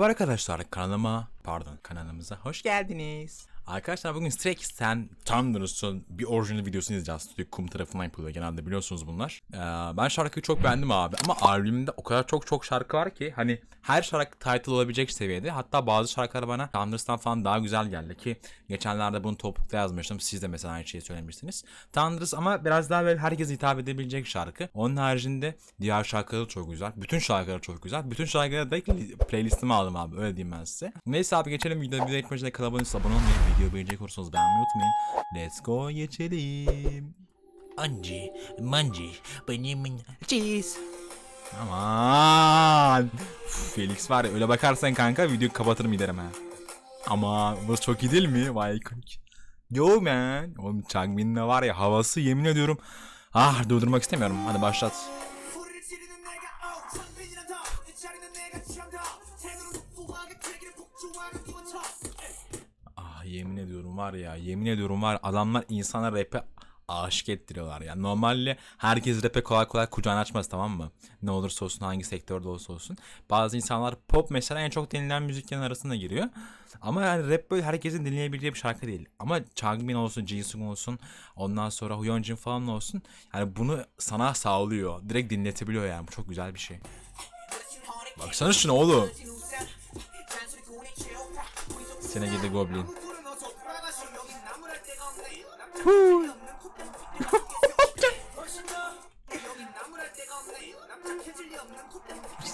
Merhaba arkadaşlar kanalıma pardon kanalımıza hoş geldiniz. Arkadaşlar bugün Stray Kids'ten Thunders'ın bir orijinal videosunu izleyeceğiz. Stüdyo Kum tarafından yapılıyor genelde biliyorsunuz bunlar. Ee, ben şarkıyı çok beğendim abi ama albümde o kadar çok çok şarkı var ki hani her şarkı title olabilecek seviyede. Hatta bazı şarkılar bana Thunders'tan falan daha güzel geldi ki geçenlerde bunu toplulukta yazmıştım. Siz de mesela aynı şeyi söylemiştiniz. Thunders ama biraz daha böyle herkese hitap edebilecek şarkı. Onun haricinde diğer şarkıları çok güzel. Bütün şarkıları çok güzel. Bütün şarkıları da playlistime aldım abi öyle diyeyim ben size. Neyse abi geçelim videoya. İlk kanala abone olmayı, abone olmayı, videoyu beğenecek olursanız beğenmeyi unutmayın. Let's go geçelim. Anci, manci, benim cheese. Aman. Uf, Felix var ya öyle bakarsan kanka videoyu kapatırım giderim ha. Ama bu çok iyi değil mi? Vay ikonik. Yo man. Oğlum Changmin'le var ya havası yemin ediyorum. Ah durdurmak istemiyorum. Hadi başlat. Yemin ediyorum var ya yemin ediyorum var adamlar insana rap'e aşık ettiriyorlar ya. Normalde herkes rap'e kolay kolay kucağını açmaz tamam mı? Ne olursa olsun hangi sektörde olursa olsun. Bazı insanlar pop mesela en çok dinlenen müziklerin arasında giriyor. Ama yani rap böyle herkesin dinleyebileceği bir şarkı değil. Ama Changbin olsun, Jisung olsun, ondan sonra Hyunjin falan olsun. Yani bunu sana sağlıyor. Direkt dinletebiliyor yani. Bu çok güzel bir şey. Baksana şuna oğlum. Sene gidi Goblin.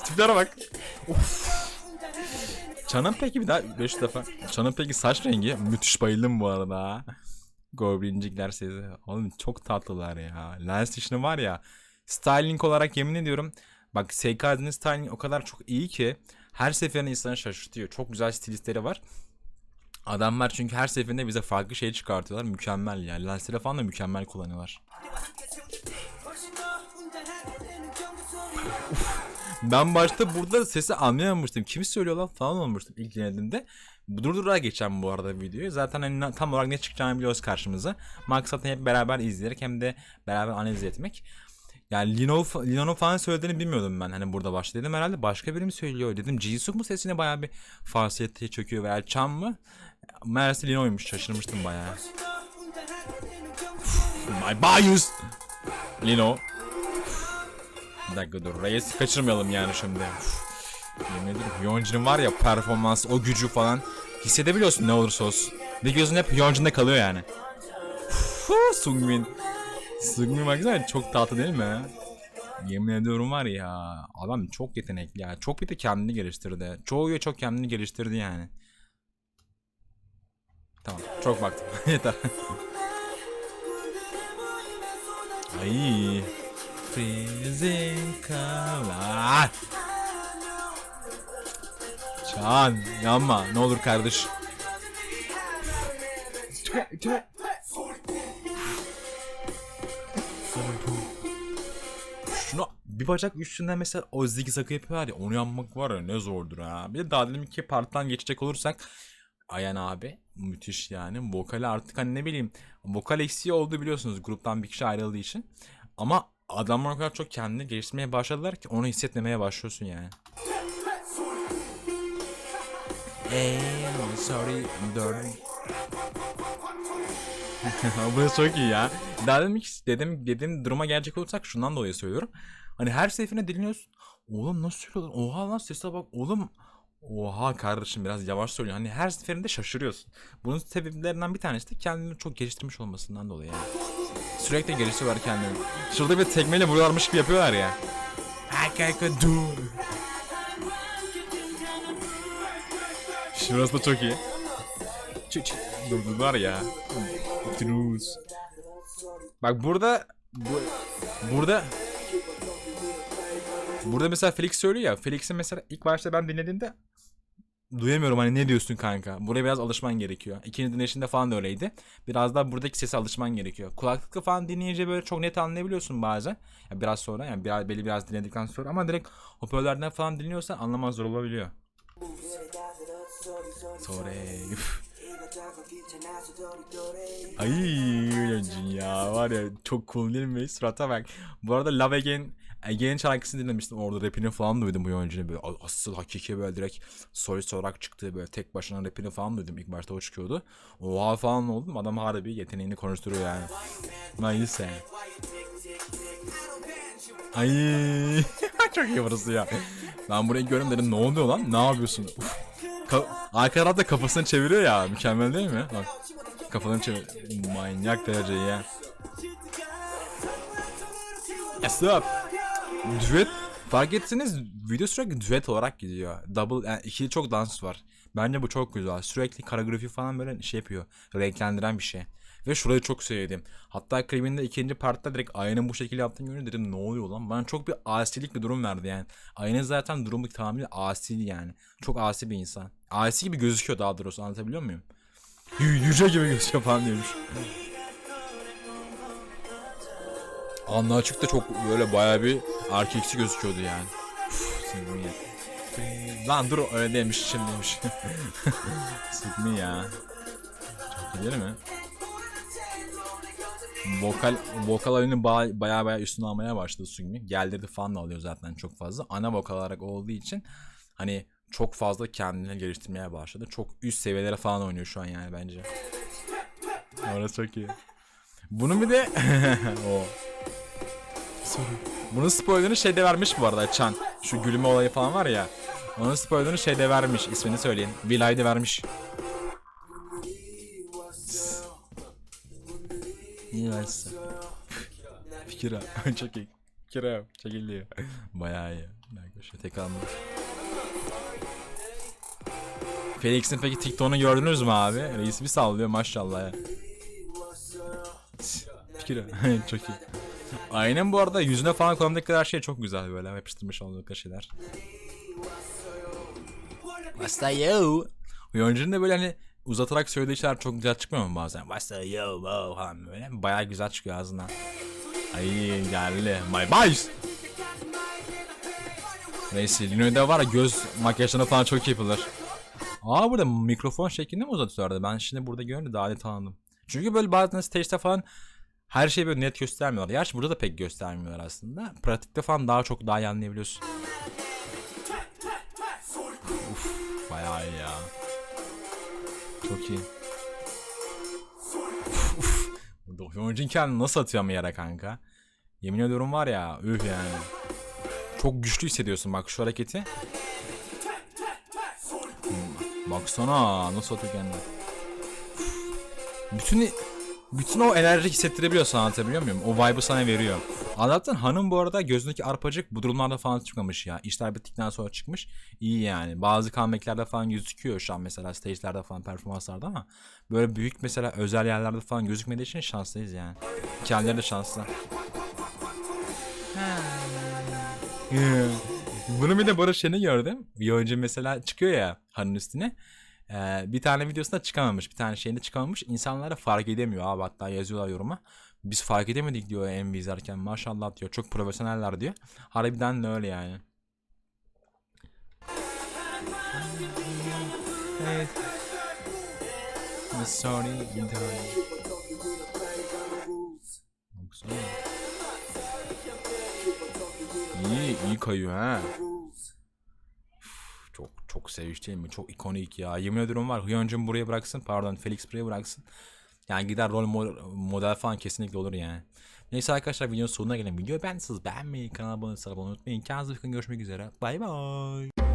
Tiplere bak. Of. Peki bir daha 5 defa. Çanın peki saç rengi müthiş bayıldım bu arada. Goblincikler sizi. Oğlum çok tatlılar ya. Lens işini var ya. Styling olarak yemin ediyorum. Bak SKZ'nin styling o kadar çok iyi ki her seferinde insanı şaşırtıyor. Çok güzel stilistleri var. Adamlar çünkü her seferinde bize farklı şey çıkartıyorlar. Mükemmel yani. Lensleri falan da mükemmel kullanıyorlar. ben başta burada sesi anlayamamıştım. Kimi söylüyor lan falan olmuştum ilk dinlediğimde. Durdurarak geçen bu arada videoyu. Zaten hani tam olarak ne çıkacağını biliyoruz karşımıza. Maksat hep beraber izleyerek hem de beraber analiz etmek. Yani Lino, Lino'nun falan söylediğini bilmiyordum ben hani burada başta dedim herhalde başka biri mi söylüyor dedim. Jisuk mu sesine bayağı bir farsiyete çöküyor veya Çam mı? Meğerse Lino'ymuş şaşırmıştım bayağı. My bias! Lino. Bir dakika dur. Reyes'i kaçırmayalım yani şimdi. Yemin ederim Yoncun'un var ya performans, o gücü falan hissedebiliyorsun ne olursa olsun. Ve gözün hep Yoncun'da kalıyor yani. Sungmin. Sungmin baksana çok tatlı değil mi? Yemin ediyorum var ya adam çok yetenekli ya. Çok bir de kendini geliştirdi. Çoğu üye çok kendini geliştirdi yani. Tamam çok baktım. Yeter. Ay. Freezing color. Çağan yanma ne olur kardeş. Şunu bir bacak üstünden mesela o zigzagı yapıyorlar ya onu yapmak var ya ne zordur ha. Bir de daha dedim ki parttan geçecek olursak Ayan abi müthiş yani. Vokali artık hani ne bileyim vokal eksiği oldu biliyorsunuz gruptan bir kişi ayrıldığı için. Ama adamlar o kadar çok kendini geliştirmeye başladılar ki onu hissetmemeye başlıyorsun yani. Hey, sorry, I'm dirty. Bu çok iyi ya. Daha dedim dedim dedim duruma gelecek olursak şundan dolayı söylüyorum. Hani her seferinde dinliyorsun. Oğlum nasıl söylüyorlar? Oha lan sese bak. Oğlum Oha kardeşim biraz yavaş söylüyor. Hani her seferinde şaşırıyorsun. Bunun sebeplerinden bir tanesi de kendini çok geliştirmiş olmasından dolayı yani. Sürekli geliştiriyorlar kendini. Şurada bir tekmeyle vuruyorlarmış gibi yapıyorlar ya. Şurası da çok iyi. Durdular ya. Bak burada bu, burada Burada mesela Felix söylüyor ya. Felix'in mesela ilk başta ben dinlediğimde duyamıyorum hani ne diyorsun kanka. Buraya biraz alışman gerekiyor. İkinci dinleyişinde falan da öyleydi. Biraz daha buradaki sese alışman gerekiyor. Kulaklıkla falan dinleyince böyle çok net anlayabiliyorsun bazen. Ya biraz sonra yani biraz belli biraz dinledikten sonra ama direkt hoparlörlerden falan dinliyorsan anlaman zor olabiliyor. Sonra. Ay ya var ya çok cool değil mi? Surata bak. Bu arada Love Again Ege'nin şarkısını dinlemiştim. Orada rapini falan duydum bu oyuncunun böyle asıl hakiki böyle direkt solist olarak çıktığı böyle tek başına rapini falan duydum. İlk başta o çıkıyordu. Oha falan oldum. Adam harbi yeteneğini konuşturuyor yani. Neyse. Ay çok iyi burası ya. Ben burayı görüyorum dedim ne oluyor lan? Ne yapıyorsun? Uf. Ka- Arka tarafta kafasını çeviriyor ya. Mükemmel değil mi? Bak. Kafalarını çevir. Manyak derece ya. Yes up. Düet fark etseniz video sürekli düet olarak gidiyor. Double yani ikili çok dans var. Bence bu çok güzel. Sürekli koreografi falan böyle şey yapıyor. Renklendiren bir şey. Ve şurayı çok sevdim. Hatta klibinde ikinci partta direkt Aya'nın bu şekilde yaptığını görünce dedim ne oluyor lan? Bana çok bir asilik bir durum verdi yani. Aya'nın zaten durumu tamamıyla asi yani. Çok asi bir insan. Asi gibi gözüküyor daha doğrusu anlatabiliyor muyum? Yü- yüce gibi gözüküyor falan diyormuş. Anla açık da çok böyle bayağı bir erkeksi gözüküyordu yani. Uf, ya. Lan dur öyle demiş şimdi demiş. Sigmi ya. Çok değil mi? Vokal, vokal oyunu ba- bayağı bayağı üstüne almaya başladı Sugmi. Geldirdi falan da alıyor zaten çok fazla. Ana vokal olarak olduğu için hani çok fazla kendini geliştirmeye başladı. Çok üst seviyelere falan oynuyor şu an yani bence. Orası çok iyi. Bunun bir de o. Sorry. Bunun spoilerını şeyde vermiş bu arada Chan. Şu gülme olayı falan var ya. Onun spoilerını şeyde vermiş. ismini söyleyin. Vilay'da vermiş. İyi versin. Fikir. Çok iyi. Fikir ha. Çekiliyor. Bayağı iyi. Arkadaşlar tek anladım. Felix'in peki TikTok'unu gördünüz mü abi? Reis bir sallıyor maşallah ya. Fikir. Çok iyi. Aynen bu arada yüzüne falan kullandıkları her şey çok güzel böyle yapıştırmış oldukları şeyler. Basta yo. Oyuncunun da böyle hani uzatarak söylediği şeyler çok güzel çıkmıyor mu bazen? Basta yo wow falan böyle. Bayağı güzel çıkıyor ağzından. Ay geldi. My boys. Neyse Lino'da var ya göz makyajlarına falan çok iyi yapılır. Aa burada mikrofon şeklinde mi uzatıyorlardı? Ben şimdi burada görünce daha iyi tanıdım. Çünkü böyle bazen stage'de falan her şeyi böyle net göstermiyorlar. Gerçi burada da pek göstermiyorlar aslında. Pratikte falan daha çok daha iyi anlayabiliyorsun. Uf, bayağı iyi ya. Çok iyi. Oyuncun kendini nasıl atıyor ama yere kanka? Yemin ediyorum var ya üf yani. Çok güçlü hissediyorsun bak şu hareketi. Baksana nasıl atıyor kendini. Bütün bütün o enerji hissettirebiliyorsun anlatabiliyor muyum? O vibe'ı sana veriyor. Allah'tan hanım bu arada gözündeki arpacık bu durumlarda falan çıkmamış ya. İşler bittikten sonra çıkmış. İyi yani. Bazı comeback'lerde falan gözüküyor şu an mesela stage'lerde falan performanslarda ama böyle büyük mesela özel yerlerde falan gözükmediği için şanslıyız yani. Kendileri de şanslı. Yeah. Bunu bir de Barış Şen'i gördüm. Bir oyuncu mesela çıkıyor ya hanın üstüne. Ee, bir tane videosunda çıkamamış. Bir tane şeyinde çıkamamış. İnsanlara fark edemiyor abi hatta yazıyorlar yoruma. Biz fark edemedik diyor MV izlerken. Maşallah diyor. Çok profesyoneller diyor. Harbiden de öyle yani. Evet. Sorry. İyi, iyi kayıyor ha. Seviş değil mi? Çok ikonik ya. Yemin ediyorum var. Hyoncun buraya bıraksın. Pardon Felix buraya bıraksın. Yani gider rol mo- model falan kesinlikle olur yani. Neyse arkadaşlar videonun sonuna gelen video beğendiyseniz beğenmeyi, kanala abone olmayı unutmayın. Kendinize bakın. Görüşmek üzere. Bay bay.